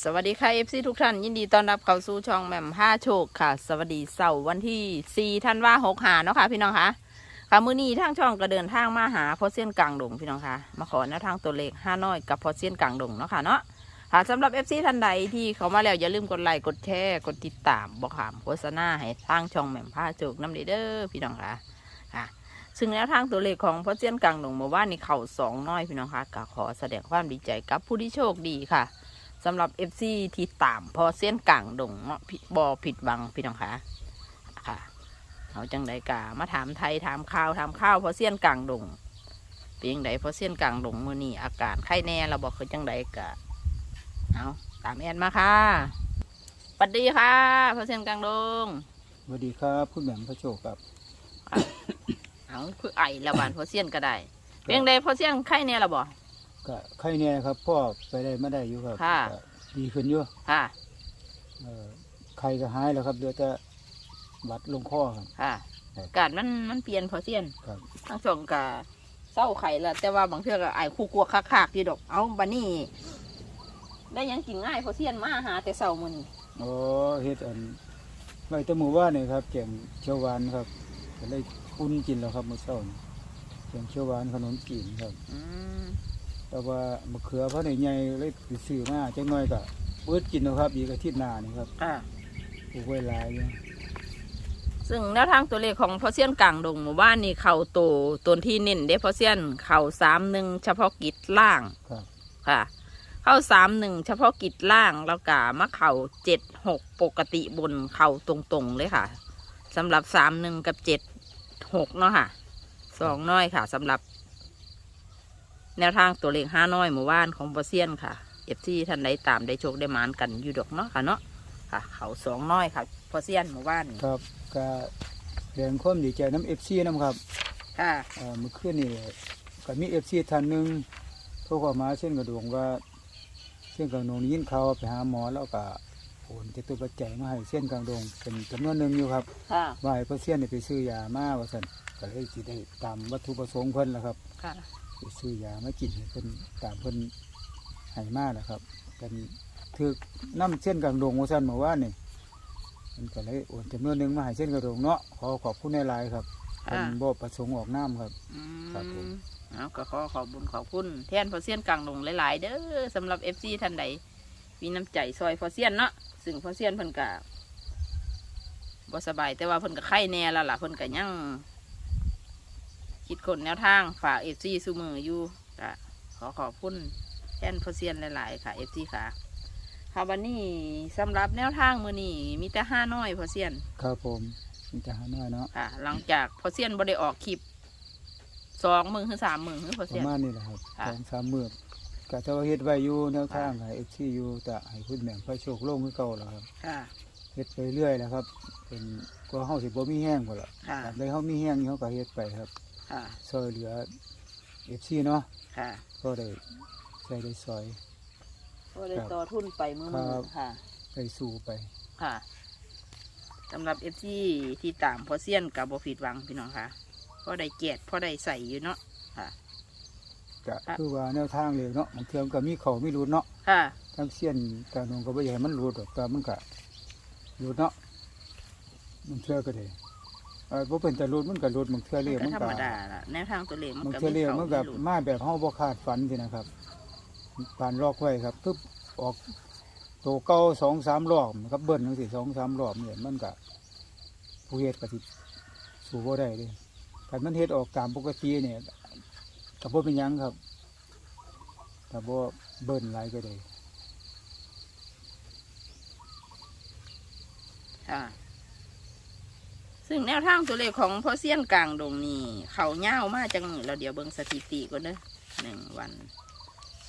สวัสดีค่ะเอฟซีทุกท่านยินดีต้อนรับเข้าสู่ช่องแหม่มห้าโชคค่ะ สวัสดีเสาร์วันที่4ธันวาหกหาเนาะค่ะพี่น้องคะค่ะมื้อนี้ทางช่องก็เดินทางมาหาพอเซียนกลางดงพี่น้องคะมาขอแนวทางตัวเลขห้าน้อยกับพอเซียนกลางดงเนาะค่ะเนาะค่ะสำหรับเอฟซีท่านใดที่เขามาแล้วอย่าลืมกดไลค์กดแชร์กดติดตามบอกขามโฆษณาให้ทางช่องแหม่มห้าโชคน้ำเด้อพี่น้องคะค่ะซึ่งแนวทางตัวเลขของพอเซียนกลางดงเมื่อวานนี้เข่าสองน้อยพี่น้องคะก็ขอแสดงความดีใจกับผู้ที่โชคดีค่ะ สำหรับ FC ที่ตามพอเส้นกลางดงเนาะพี่บอผิดบังพี่น้องคะค่ะเอาจังไดกามาถามไทยถามข่าวถามข้าวพอเส้นกลางดงเป็นยังไงพอเส้นกลางดงมือนี้อากาศไข้แน่เราบอกคือจังไดกะเอาตามแอนมาค่ะสวัสดีค่ะพอเส้นกลางดงสวัสดีครับคุณแหม่มพระโชคครับเอาคือไอระบานพอเส้นก็ได้เป็นยังไงพอเส้นไข้แน่เราบอก ก็ใครเนี่ยครับพ่อไปได้ไม่ได้อยู่ครับค่ะ ก็ดีขึ้นอยู่ค่ะ เอ่อใครก็หายแล้วครับเหลือแต่บัดลงข้อครับ ค่ะ ครับอากาศมันมันเปลี่ยนพอเส้นครับ ทั้งสองกะเศร้าไข่ละแต่ว่าบางเทื่อก็ไอ้คู่กลัวคักๆที่ดอก เอาบันนี่ได้หยังกินง่ายเพราะเสียนมาหาแต่เศร้ามือนี่อ๋อเฮ็ดอันไว้แตะหมู่ว่าเนี่ยครับแกงเขียวหวานครับก็เลยคุ้นกินแล้วครับมื้อเช้านี้แกงเขียวหวานขนมจีนครับอืม แต่ว่ามะเขือเพราะในใหญ่เลยไปซื้อมาจังน้อยก็เบิดกินแล้วครับอีกอาทิตย์หน้านี่ครับอ่า ปลูกไว้หลายอยู่ซึ่งแนวทางตัวเลขของพอเซียนกลางดงหมู่บ้านนี่เข่าโตตัวที่เน้นเด้พอเซียนเข่าสามหนึ่งเฉพาะกิจล่างครับค่ะ เข้าสามหนึ่งเฉพาะกิจล่างแล้วก็มะเข่าเจ็ดหกปกติบนเข่าตรงๆเลยค่ะสำหรับสามหนึ่งกับเจ็ดหกเนาะค่ะสองน้อยค่ะสำหรับ แนวทางตัวเลขห้าน้อยหมู่บ้านของบอเซียนค่ะเอฟซีท่านใดตามได้โชคได้หมานกันอยู่ดอกเนาะค่ะเนาะค่ะ เขาสองน้อยค่ะบอเซียนหมู่บ้านนี่ครับก็แสดงความดีใจน้ำ FC นํครับค่ะเอ่อเมื่อคืนนี่ก็มีเอฟซีท่านหนึ่งโทรเข้ามาเส้นกระดวงว่าเส้นกระดวงนี้ยินเขาวไปหาหมอแล้วก็โอนจะตัวปัจจัยมาให้เส้นกระดวงเป็นจำนวนหนึ่งอยู่ครับค่ะว่าให้เพื่อเส้นนี่ไปซื้อยามาว่าสันก็เลยสิได้ตามวัตถุประสงค์เพิ่นแหละครับค่ะไป ซื้อยามากินให้เพิ่นตามเพิ่นให้มาแหละครับเป็นถือน้ำเส้นกระดวงว่าสันมาว่านี่มันก็เลยโอนจำนวนหนึ่งมาให้เส้นกระดวงเนาะขอขอบคุณในหลายๆครับเป็นค่ะบ่ประสงค์ออกน้ำครับอืครับผมมเอาก็ขอขอบบุญขอบคุณแทนพอเซียนกลางดงหลายๆ เด้อสำหรับเอฟซีท่านใดมีน้ำใจซอยพอเซียนเนาะซึ่งพอเซียนเพิ่นกะบ่สบายแต่ว่าเพิ่นก็ไข้แน่แล้วล่ะเพิ่นก็ยัง คิดคนแนวทางฝากเอฟซีซูมืออยู่ก็ขอขอบคุณแทนพอเซียนหลาย ๆ ค่ะเอฟซีค่ะค่ะวันนี้สำหรับแนวทางมือนี้มีแต่ห้าน้อยพอเซียนครับผมมีทหารน้อยเนาะค่ะ หลังจากพอเซียนบ่ได้ออกคลิปสองมือถึงสามมือคือพอปเซียระน มาณนี้แหละครับค่ะ สองสามมือกกะจะว่าเฮ็ดไว้อยู่แนวทางให้เอฟซีอยู่แต่ให้คุณแบ่งไฟโชคโล่งคือเก่าแล้วครับค่ะ เฮ็ดไปเรื่อยแล้วครับ เป็นกว่าเฮาสิบ่มีแห้งพุ่นล่ะค่ะ ตามใดเฮามีแห้งเฮาก็เฮ็ดไปครับ ค่ะ ช่วยเหลือเอฟซีเนาะค่ะก็ได้ใส่ได้ซอย ก็ได้ครับต่อทุนไปมือครัมือบค่ะได้สู้ไป ค่ะสำหรับเอฟซีที่ตามพอเซียนกับบผิดหวังพี่น้องค่ะพอได้เจ็ดพอได้ใส่อยู่เนาะค่ะ ก็ครับคือว่าแนวทางเลยเนาะบางเทื่อมันก็มีเข้ามีหลุดเนาะค่ะ ทั้งเสี้ยนการนงก็บ่อยากให้มันหลุดดอกแต่มันก็หลุดเนาะบางเทื่อก็ได้ เออบ่เป็นแต่หลุดมันก็หลุดบางเทื่อเรียกก็มันธรก็รมดาละแนวทางตัวเลขมันบางก็เทื่อมีเรียกเขามันมีแบบหลุดมาแบบเฮาบ่คาดฝันสินะครับปานลอกไว้ครับปึ๊บออกโตเก้าสองสามรอบครับเบิ้ลจังซี่สองสามรอบเนี่ยมันก็ผู้เฮ็ดก็สิสู้บ่ได้เด้ถ้ามันเฮ็ดออกตามปกติเนี่ยก็บ่เป็นหยังครับถ้าบ่เบิ้ลหลายก็ได้ ค่ะ ซึ่งแนวทางตัวเลขของพอเซียนกลางดงนี่เขาเง่าวมาจังมือเราเดี๋ยวเบิ่งสถิติก่อนเด้อหนึ่งวัน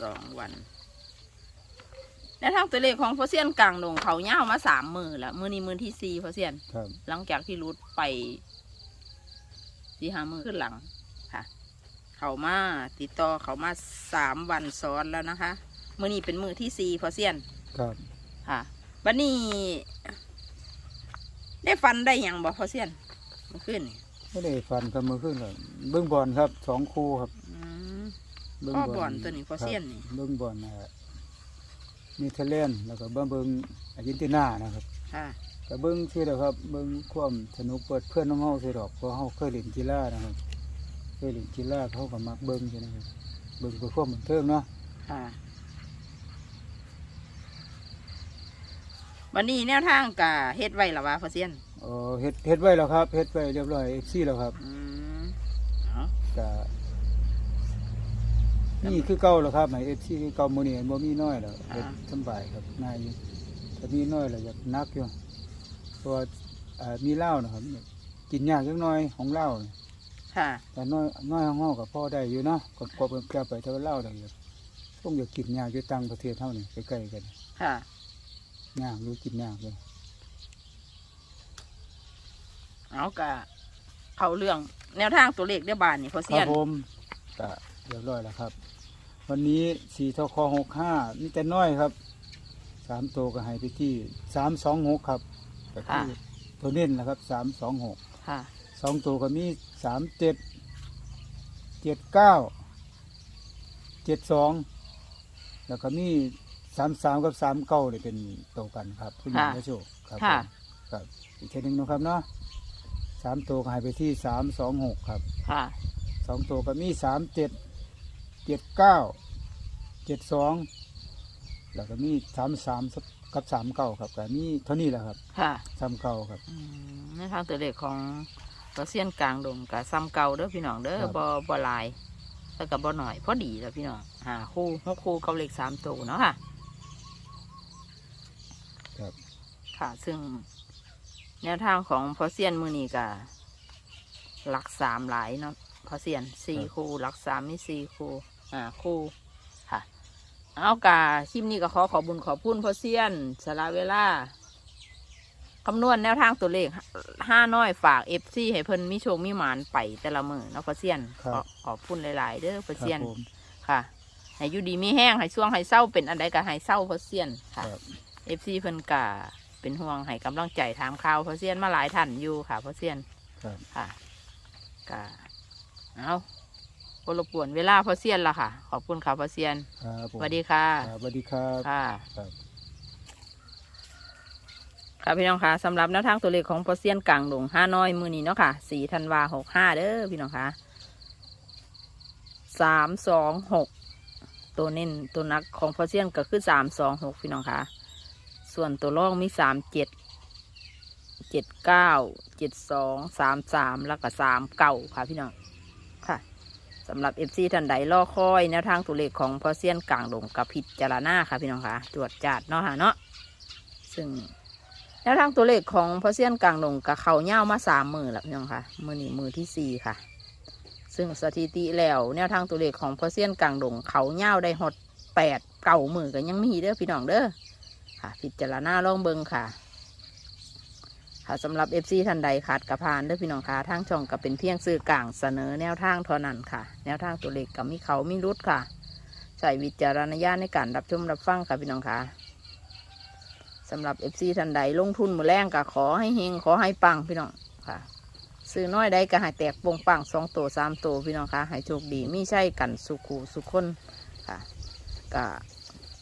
สองวันแนวทางตัวเลขของพอเซียนกลางดงเขาเง่าวมาสามมือแล้วมือนี้มือที่สี่พอเซียน ครับ หลังจากที่รุดไปสี่ห้ามือขึ้นหลังค่ะ เขามาติดต่อเขามาสามวันซ้อนแล้วนะคะ มือนี้เป็นมือที่สี่พอเซียนครับ ค่ะวันนี้ ได้ฟันได้หยังบอกพอเซียนเมื่อคืนนี่ไม่ได้ฟันครับมือขึ้นครับเบิ้งบอลครับสองคู่ครับอืมเบิ้งพ่อบอลตัวนี้พอเซียนนี่ ครับเบิ้งบอลนะฮะเนเธอร์แลนด์แล้วก็เบิ่งเบิ่งอาร์เจนตินานะครับค่ะก็เบิ่งซื่อดอกครับเบิ่งความสนุกเปิดเพื่อนน้องเฮาซื่อดอกเพราะเฮาเคยเล่นกีฬานะครับ เคยเล่นกีฬาเขาก็มักเบิ่งใช่นะครับเบิ่งเพื่อความบันเทิงเนาะ ค่ะ วันนี้แนวทางกะเฮ็ดไว้หรอวะพอเซียนเออเฮ็ดเฮ็ดไว้แล้วครับเฮ็ดไว้เรียบร้อย FC แล้วครับอืมเอาก็นี่คือเก่าแล้วครับหมาย FC คือเก่ามื้อนี้บ่มีน้อยแล้วเฮ็ดสำบายครับง่ายอยู่ถ้ามีน้อยแล้วอยากหนักอยู่เพราะว่าอ่ามีเหล้านะครับ กินยากจักหน่อยของเหล้านี่ค่ะ แต่น้อยน้อยห้องก็พอได้อยู่เนาะก็ก็เก็บไปเท่าเหล่าได้อยู่ต้องอยากกินยากอยู่ต่างประเทศเท่านี้ใกล้ๆกัน ค่ะ ยากรู้กินยากเลยเอากะเข้าเรื่องแนวทางตัวเลขเด้อบานนี่พอคเซีรัยบนผมก็เรียบร้อยแล้วครับ วันนี้สี่ทคหกห้านี่แต่น้อยครับสามตัวก็ให้ไปที่สามสองหกครับก็คือตัวเน้นนะครับสามสองหกค่ะ สองตัวก็มีสามเจ็ดเจ็ดเก้าเจ็ดสองแล้วก็มี สามสามกับสามเก้าเนี่ยเป็นตัวกันครับผู้หญิงค่ะและโชคครับค่ะ ผมครับอีกแค่หนึ่งนะครับเนาะสามตัวก็ให้ไปที่สามสองหกครับค่ะ สองตัวก็มีสามเจ็ดเจ็ดเก้าเจ็ดสองแล้วก็มีสามสามกับสามเก้าครับก็มีเท่านี้แหละครับค่ะสามเก้าครับ อืมแนวทางตัวเลขของพอเซียนกลางดงกะซ้ำเก่าเด้อพี่น้องเด้อครับ บ่บ่หลายแล้วก็บ่หน่อยพอดีแล้วพี่น้องหาคู่หกคู่กับเลขสามตัวเนาะค่ะ ครับ ค่ะ ซึ่งแนวทางของพอเซียนมือนี้กะหลักสามหลายเนาะพอเซียนสี่คู่หลักสามมีสี่คู่อ่าคู่ค่ะ เอากาคลิปนี้ก็ขอขอบุญขอบคุณพอเซียนสละเวลาคำนวณแนวทางตัวเลขห้าน้อยฝากเอฟซีให้เพิ่นมีโชคมีหมานไปแต่ละมือเนาะพอเซียนครับขอขอบคุณหลาย ๆ เด้อพอคเซียรันบผมค่ะให้อยู่ดีมีแห้งให้ช่วงให้เศร้าเป็นอันใดก็ให้เศร้าพอเซียนค่ะครับเอฟซีเพิ่นกะ เป็นห่วงให้กำลังใจถามข่าวพอเซียนมาหลายท่านอยู่ค่ะพอเซียนครับ ค่ะกะเอาบรบกวนเวลาพอเซียนละค่ะ ขอบคุณค่ะพอเซียนครับผมสวัสดีค่ะ ครับสวัสดีครับ ค่ะครับ ค่ะพี่น้องค่ะสำหรับแนวทางตัวเลขของพอเซียนกลางดงห้าน้อยมือนี้เนาะค่ะสี่ธันวาหกห้าเด้อพี่น้องค่ะสามสองหกตัวเน้นตัวนักของพอเซียนก็คือสามสองหกพี่น้องค่ะ ส่วนตัวรองมีสามเจ็ดเจ็ดเก้าเจ็ดสองสามสามแล้วก็สามเก้าค่ะพี่น้องค่ะสำหรับเอฟซีท่านใดรอคอยแนวทางตัวเลขของพอเซียนกลางดงกับพิจารณาค่ะพี่น้องค่ะตรวจจัดเนาะค่ะเนาะซึ่งแนวทางตัวเลขของพอเซียนกลางดงกับเขาเง่ามาสามมือแล้วพี่น้องค่ะมือนี้มือที่สี่ค่ะ ซึ่งสถิติแล้ว แนวทางตัวเลขของพอเซียนกลางดงเขาเง่าได้หดแปดเก่ามือกันยังมีเด้อพี่น้องเด้อ ค่ะ พิจารณาลองเบิงค่ะ ค่ะสำหรับเอฟซีท่านใดขาดกระพานเด้อพี่น้องค่ะทางช่องก็เป็นเพียงสื่อกลางเสนอแนวทางเท่านั้นค่ะ แนวทางตัวเลขกับมีเขามีรุดค่ะใส่วิจารณญาณในการรับชมรับฟังค่ะพี่น้องค่ะสำหรับเอฟซีท่านใดลงทุนมือแรงก็ขอให้เฮงขอให้ปังพี่น้องค่ะ ซื้อน้อยใดก็ให้แตกปงปังสองตัวสามตัวพี่น้องค่ะให้โชคดีไม่ใช่กันสุขูสุขคนค่ะก็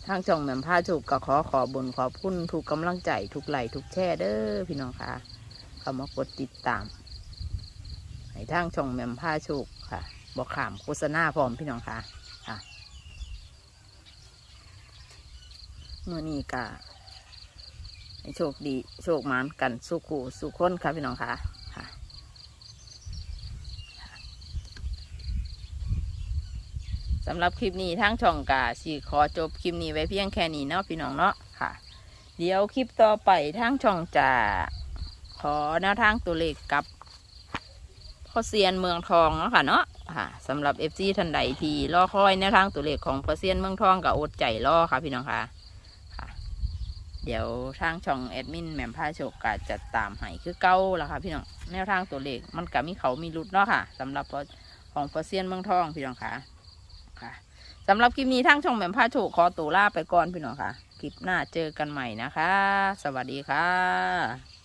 ทางช่องแหม่มผ้าถูกก็ขอขอบุญขอบคุณทุกกำลังใจทุกไหลทุกแช่เด้อพี่น้องค่ะเข้ามากดติดตามให้ทางช่องแหม่มผ้าโชคค่ะบอกขามโฆษณาพร้อมพี่น้องค่ะค่ะเมื่อนี้ก็โชคดีโชคหมานกันสู้คู่สู้คนค่ะพี่น้องค่ะค่ะ สำหรับคลิปนี้ทั้งช่องกาสีขอจบคลิปนี้ไว้เพียงแค่นี้เนาะพี่น้องเนาะค่ะ เดี๋ยวคลิปต่อไปทั้งช่องจะขอแนวทางตัวเลขกับพ่อเซียนเมืองทองเนาะค่ะเนาะค่ะสำหรับเอฟซีท่านใดที่รอคอยแนวทางตัวเลขของพ่อเซียนเมืองทองกับอดใจรอค่ะพี่น้องค่ะเดี๋ยวทางช่องแอดมินแหม่มผ้าโชก็จะตามให้คือเก้าแล้วค่ะพี่น้องแนวทางตัวเลขมันก็มีเขามีรุดเนาะค่ะสำหรับของพ่อเซียนเมืองทองพี่น้องค่ะ ค่ะสำหรับคลิปนี้ทั้งช่องแหม่มผ้าโชคขอตัวลาไปก่อนพี่น้องค่ะ คลิปหน้าเจอกันใหม่นะคะ สวัสดีค่ะ